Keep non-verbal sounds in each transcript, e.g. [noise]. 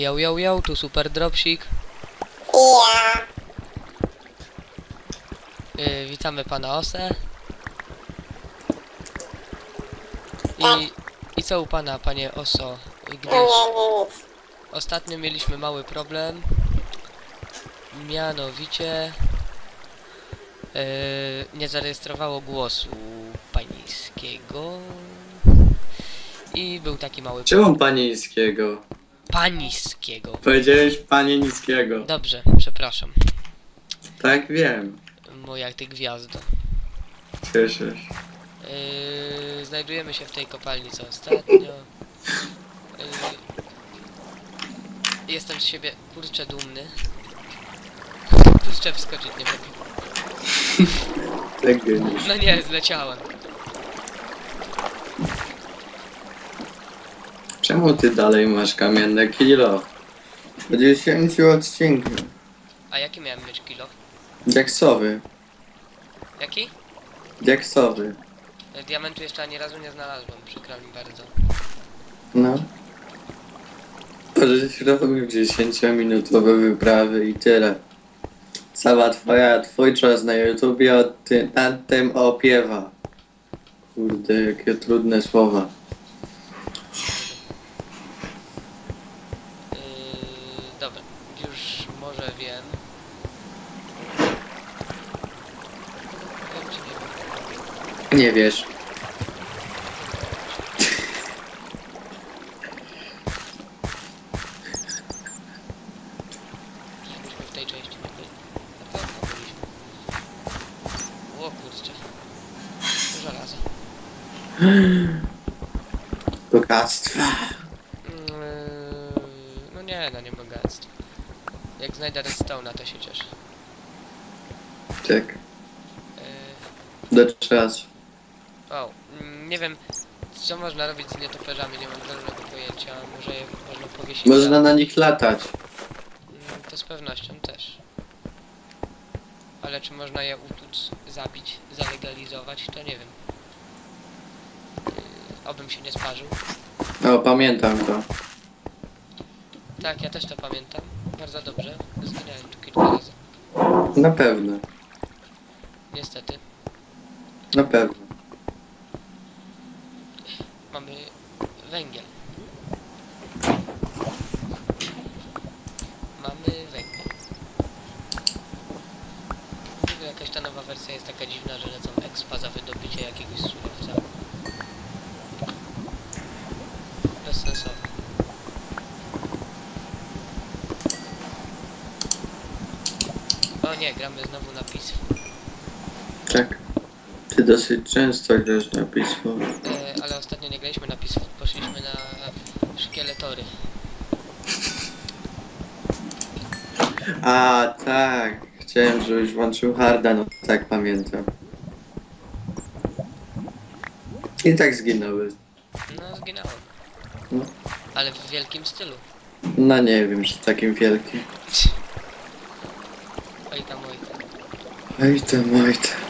Yo, yo, yo, tu super dropsik. Ja. Yy, witamy pana. Tak. I, I co u pana, panie Oso? Gdyż ostatnio mieliśmy mały problem. Mianowicie yy, nie zarejestrowało głosu pańskiego. I był taki mały Czemu panieńskiego? Pańskiego. Powiedziałeś panie niskiego. Dobrze, przepraszam. Tak wiem. Moja ty gwiazdo. Cieszę się. Yy, znajdujemy się w tej kopalni co ostatnio. Yy, jestem z siebie kurczę dumny. Kurczę wskoczyć nie mogę. [laughs] Tak geniusz. No nie, zleciałem. Czemu ty dalej masz kamienne kilo? Po 10 odcinku. A jaki miałem mieć kilo? Diaksowy. Jaki? Diaksowy. Yy, Diamentu jeszcze ani razu nie znalazłem, przykro mi bardzo. No. Żeś robił 10-minutowe wyprawy i tyle. Cała twoja, twój czas na YouTubie od ty, na tym opiewa. Kurde, jakie trudne słowa. Yy, dobra, już może wiem. Wiem czy nie wiem. Nie wiesz. Byliśmy w tej części nie byli. Na pewno byliśmy. O kurczę. Żelazo. Bogactwa. Mm, No nie, no nie bogactwo. Jak znajdę redstone'a to się cieszę. Tak. Yy, Do czasu. o, mm, nie wiem co można robić z nietoperzami, nie mam żadnego pojęcia. Może je można powiesić Można na nich latać. Mm, To z pewnością też. Ale czy można je utuc, zabić, zalegalizować, to nie wiem. Yy, obym się nie sparzył. O, pamiętam to. Tak, ja też to pamiętam. Bardzo dobrze. Zginąłem tu kilka razy. Na pewno. Niestety. Na pewno. Mamy węgiel. Mamy węgiel. W ogóle jakaś ta nowa wersja jest taka dziwna, że lecą expa za wydobycie jakiegoś surowca. Bezsensowne. O nie, gramy znowu na Peaceful. Tak. Ty dosyć często grasz na pismo. E, ale ostatnio nie graliśmy na Peaceful, poszliśmy na szkieletory. A, tak. Chciałem, żebyś włączył harda, no tak pamiętam. I tak zginąły. No, zginąłem. No. Ale w wielkim stylu. No nie wiem, czy takim wielkim. Oj tam, oj tam. Oj tam, oj tam.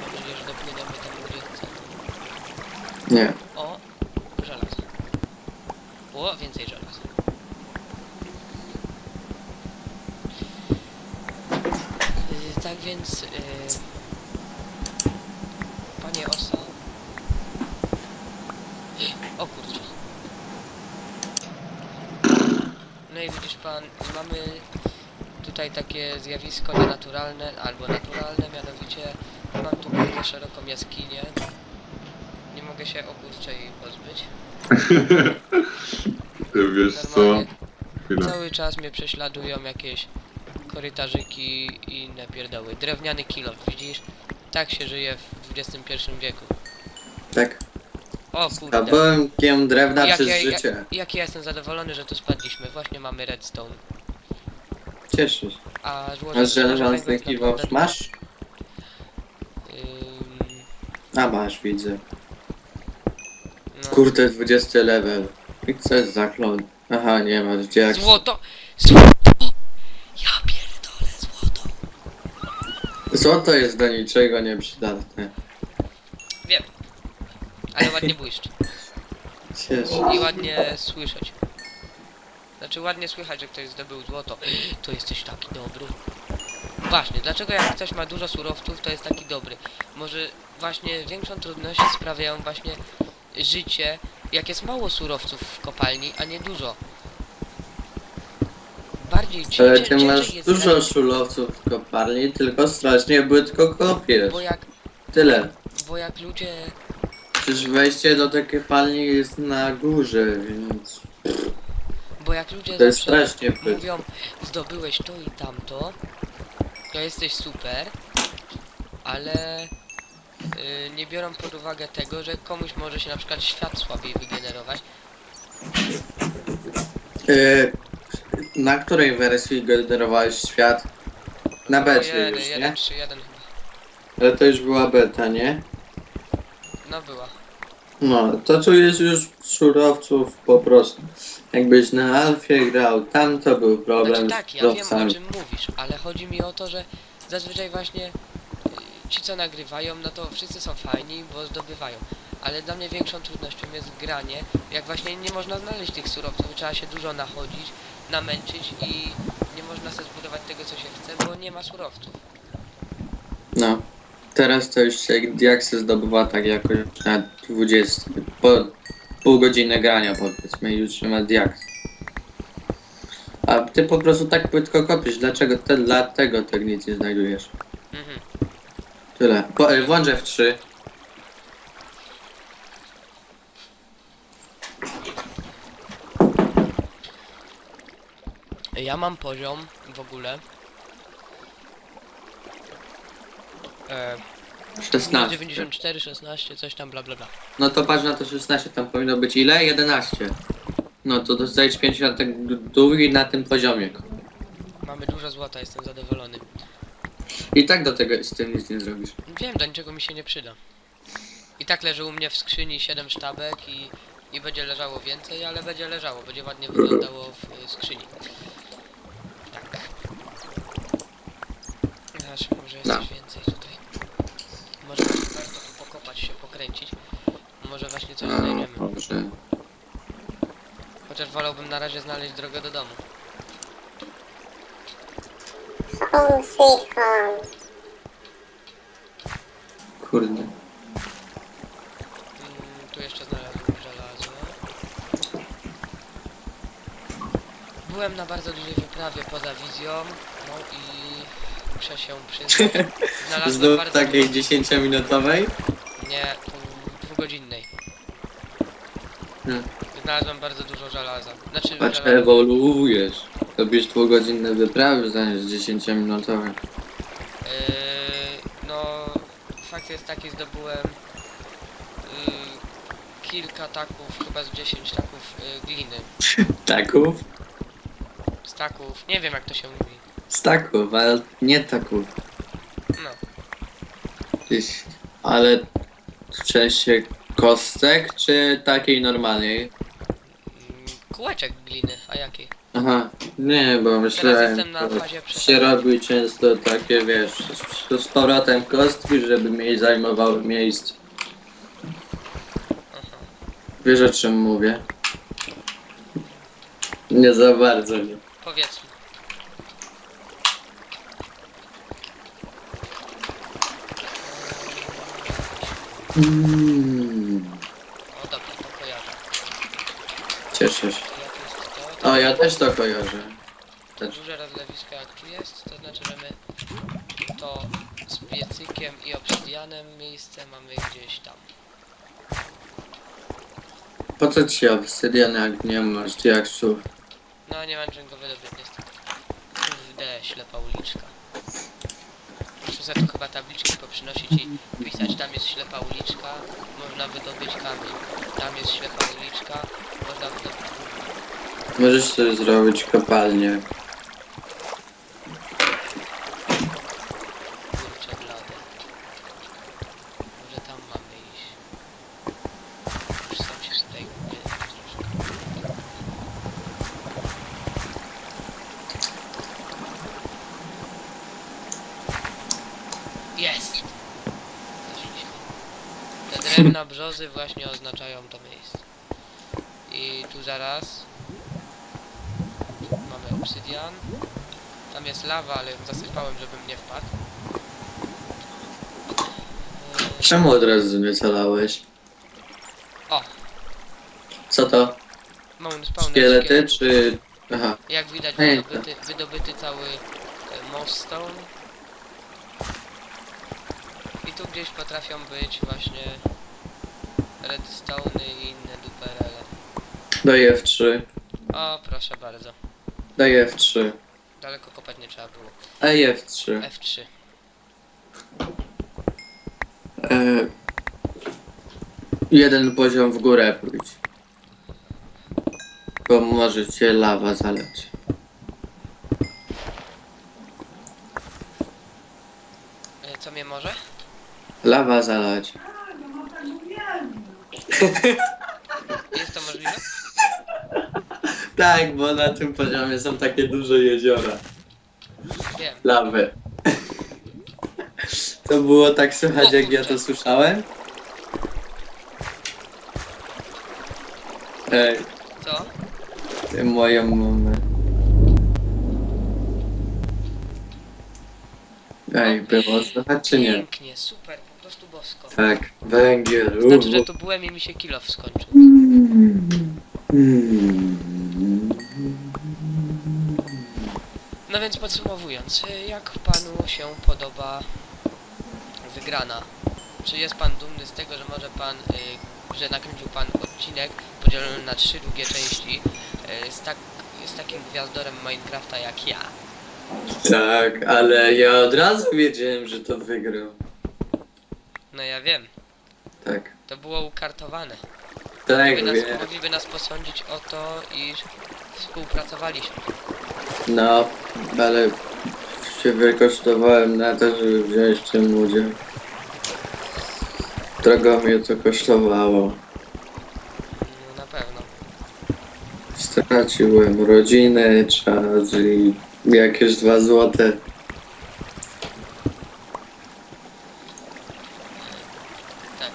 Mam nadzieję, że dopłyniemy tam ulicy. Nie. O, żelazo. O, więcej żelaza. Yy, tak więc, yy, panie Oso. O kurczę. No i widzisz pan, mamy tutaj takie zjawisko nienaturalne albo naturalne, mianowicie mam tu bardzo szeroką jaskinię. Mogę się o kurczę jej pozbyć. [laughs] Ty wiesz co? Normalnie Chwila. cały czas mnie prześladują jakieś korytarzyki i inne pierdoły. Drewniany kilo, widzisz? Tak się żyje w XXI wieku. Tak. O A kurde. byłem drewna Jak przez ja, ja, życie. jak ja jestem zadowolony, że tu spadliśmy. Właśnie mamy redstone. Cieszysz. A złoże... Masz żelazny kiwosz? Masz? Ym, A masz, widzę. No. Kurde, 20 level. I co jest za klon? Aha, nie masz, gdzie jak... Złoto! Złoto! Ja pierdolę złoto! Złoto jest do niczego nieprzydatne. Wiem. Ale ładnie [laughs] błyszczy. Cieszę. i ładnie słyszeć. Znaczy ładnie słychać, że ktoś zdobył złoto. [gasps] To jesteś taki dobry. Właśnie, dlaczego jak ktoś ma dużo surowców, to jest taki dobry? Może właśnie większą trudność sprawiają właśnie życie, jak jest mało surowców w kopalni, a nie dużo. Bardziej cię, Ale ty masz dużo szulowców w kopalni, tylko strasznie błytko kopiesz. bo jak, Tyle. bo jak ludzie Przecież wejście do tej kopalni jest na górze, więc Bo jak ludzie to jest strasznie mówią, zdobyłeś to i tamto, to jesteś super, ale y, nie biorą pod uwagę tego, że komuś może się na przykład świat słabiej wygenerować. Yy, na której wersji generowałeś świat? Na becie już, nie? trzy, jeden chyba. Ale to już była beta, nie? No była. No, to tu jest już surowców po prostu. Jakbyś na Alfie grał, tam to był problem Znaczy z tak, ja wiem o czym mówisz, ale chodzi mi o to, że zazwyczaj właśnie y, ci co nagrywają, no to wszyscy są fajni, bo zdobywają. Ale dla mnie większą trudnością jest granie, jak właśnie nie można znaleźć tych surowców, trzeba się dużo nachodzić, namęczyć i nie można sobie zbudować tego co się chce, bo nie ma surowców. No. Teraz to już się diaksy zdobywa tak jakoś na 20. Po pół godziny grania powiedzmy już się ma diaks. A ty po prostu tak płytko kopiesz, dlaczego te, dlatego tak nic nie znajdujesz? Mhm. Tyle. Po, e, włącz F3. Ja mam poziom w ogóle. E, 16. 94, 16, coś tam bla bla bla. No to patrz na to 16, tam powinno być ile? 11. No to dostajesz 50 tak d- dół i na tym poziomie. Mamy dużo złota, jestem zadowolony. I tak do tego z tym nic nie zrobisz. Wiem, do niczego mi się nie przyda. I tak leży u mnie w skrzyni 7 sztabek i, i będzie leżało więcej, ale będzie leżało, będzie ładnie wyglądało w y, skrzyni. Tak. Aż może jest No. coś więcej tutaj. Może warto tu pokopać się, pokręcić. Może właśnie coś A, znajdziemy. dobrze. Chociaż wolałbym na razie znaleźć drogę do domu. Home sweet home. Mm, Kurde. tu jeszcze znalazłem żelazo. Byłem na bardzo dużej wyprawie poza wizją, no i muszę się przyznać. [laughs] Znalazłem Znów bardzo takiej dużo... 10-minutowej? Nie, pół- dwugodzinnej. Hmm. Znalazłem bardzo dużo żelaza. Znaczy, Patrz, żelaza. ewoluujesz. Robisz dwugodzinne wyprawy zamiast 10-minutowe. Yy, no, fakt jest taki, zdobyłem yy, kilka taków, chyba z 10 taków yy, gliny. [laughs] Taków? Staków, nie wiem jak to się mówi. Staków, ale nie taków. No, Gdzieś. Ale w sensie kostek, czy takiej normalnej? mm, kółeczek gliny, a jakiej? Aha, nie, bo myślałem, jestem na że się robi często takie, wiesz, z, z powrotem kostki, żeby mniej zajmowały miejsce. Wiesz o czym mówię? Nie za bardzo, nie. Powiedzmy. Mm, O dobra, to kojarzę. cieszę się. Jak jest to, O, ja też to kojarzę. to duże rozlewisko jak tu jest, to znaczy, że my to z piecykiem i obsydianem miejsce mamy gdzieś tam. Po co ci obsydian, jak nie masz diaksów? No nie mam czego wydobyć niestety. Kurde, ślepa uliczka. Muszę sobie tu chyba tabliczki poprzynosić i pisać, tam jest ślepa uliczka, można wydobyć kamień. Tam jest ślepa uliczka, można wydobyć Możesz sobie zrobić kopalnię. blade. Może tam mamy iść. Jest! Te drewna brzozy właśnie oznaczają to miejsce. I tu zaraz obsydian. Tam jest lawa, ale zasypałem, żebym nie wpadł. Czemu od razu nie calałeś? O, Co to? mam spawner Szkielety szkieletów. czy... Aha. Jak widać wydobyty, wydobyty cały e, moststone. I tu gdzieś potrafią być właśnie redstone i inne duperele. Daj F3. O, proszę bardzo. Daj F3. Daleko kopać nie trzeba było. Daj F3. F3. E, jeden poziom w górę pójdź. Bo może cię lawa zaleć. E, Co mnie może? Lawa zalać. [laughs] Jest to możliwe? Tak, bo na tym poziomie są takie duże jeziora. Wiem. Lawy. To było tak słychać jak ja to słyszałem? Ej, Co? ty moją mamę. Ej, było słychać czy nie? Pięknie, super, po prostu bosko. Tak, węgiel. Znaczy, że tu byłem i mi się kilo skończył. Mm. No więc podsumowując, y, jak panu się podoba wygrana? Czy jest pan dumny z tego, że może pan, y, że nakręcił pan odcinek podzielony na trzy długie części y, z, tak, z takim gwiazdorem Minecrafta jak ja? Tak, ale ja od razu wiedziałem, że to wygrał. No ja wiem, Tak. to było ukartowane. Tak, Mogliby nas, wiem. mogliby nas posądzić o to, iż współpracowaliśmy. No, ale się wykosztowałem na to, żeby wziąć w tym udział. Drogo mnie to kosztowało. No na pewno. Straciłem rodzinę, czas i jakieś dwa złote. Tak.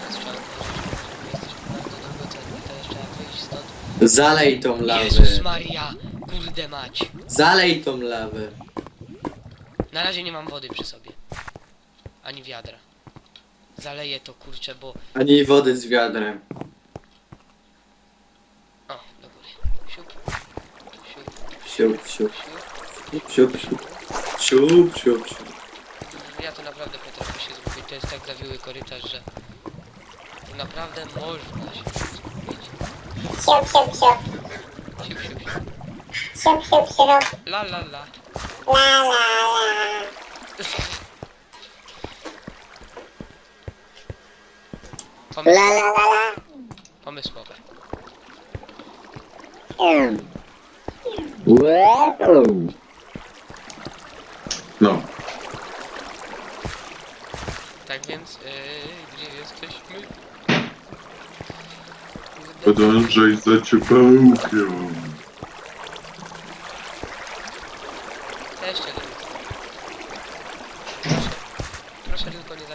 Teraz trzeba odpowiedzieć, że jesteśmy bardzo drogocenni, to jeszcze jak wyjść stąd. Zalej tą lawę. Jezus Maria! Kurde mać! Zalej tą lawę. Na razie nie mam wody przy sobie. Ani wiadra. Zaleję to kurczę, bo... Ani wody z wiadrem. O, do góry. Siup. Siup. Siup, siup, Siup. siup, siup. Siup, siup. Ja to naprawdę potrafię się zgubić. To jest tak zawiły korytarz, że... To naprawdę można się. Siup, siup, siup. Siup, siup, siup. Siup, siup, siup. La la la. La, la, la. La, Pomysłowe. la, la, la. Pomysłowe. No, Tak więc, yy, gdzie jesteśmy? Podążaj za ciepełkiem. Też cię lubię. Proszę, tylko nie.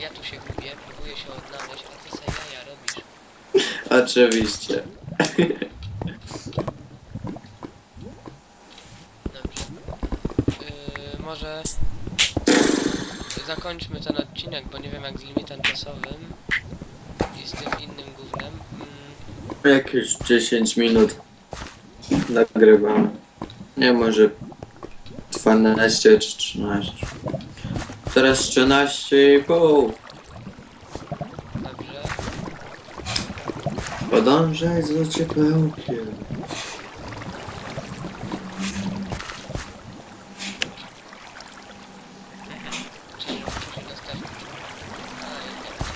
Ja tu się gubię, próbuję się odnaleźć, a ty se jaja robisz. Oczywiście. Dobrze. Yy, może zakończmy ten odcinek, bo nie wiem jak z limitem czasowym i z tym innym gównem. Mm, Jakieś 10 minut nagrywam. Nie, może 12 czy 13. Teraz 13,5. dobrze. Podążaj za ciepełkiem. Czyli muszę się dostać. A, jednak.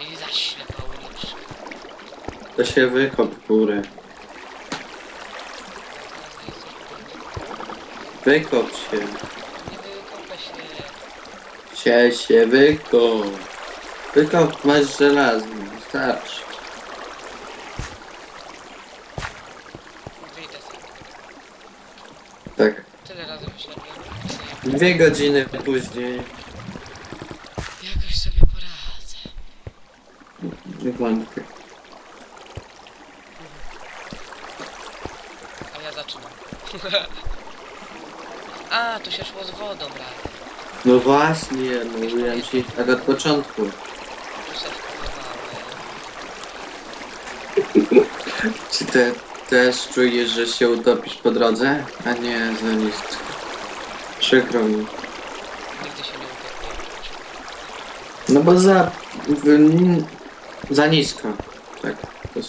I zaślepa uliczka. To się wykop w górę. Wykop się. Się. Się wykop. Tylko masz żelazny, wystarczy. Wyjdę. Tak. Tyle razy wyszedłem. Dwie godziny później. Jakoś sobie poradzę. Nie wątpię. A ja zaczynam. [laughs] A, tu się szło z wodą, brat. No właśnie, no mówiłem ci tak od początku. Tu. [laughs] Czy ty też czujesz, że się utopisz po drodze? A nie, za nisko. Przykro mi. Nigdy się nie utopiłem. No bo za... W, za nisko. Tak, to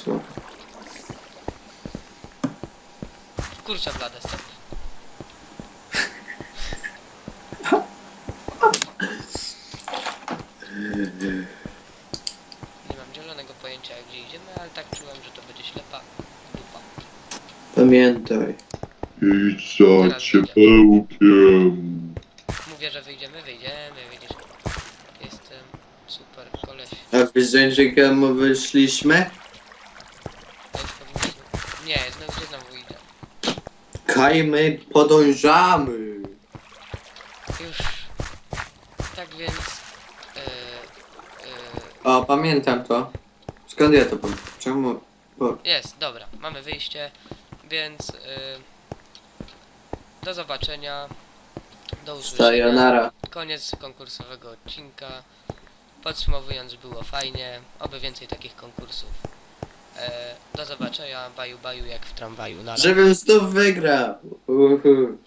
Kurczę, blade stop. Nie mam zielonego pojęcia gdzie idziemy, ale tak czułem, że to będzie ślepa dupa. Pamiętaj. Idź za ciepełkiem. Mówię, że wyjdziemy, wyjdziemy, widzisz. Jestem super koleś. A wiesz, że mu wyszliśmy? To już powinniśmy... Nie, znowu gdzie znowu idę. Kaj, my podążamy. Już. Tak więc... Yy, yy, O, pamiętam to. Skąd ja to pamiętam? Czemu? Bo... Jest, dobra, mamy wyjście, więc y, do zobaczenia, do usłyszenia. Sayonara. Koniec konkursowego odcinka. Podsumowując, było fajnie, oby więcej takich konkursów. E, do zobaczenia, baju baju jak w tramwaju. Na razie. Żebym znów wygrał. Uhu.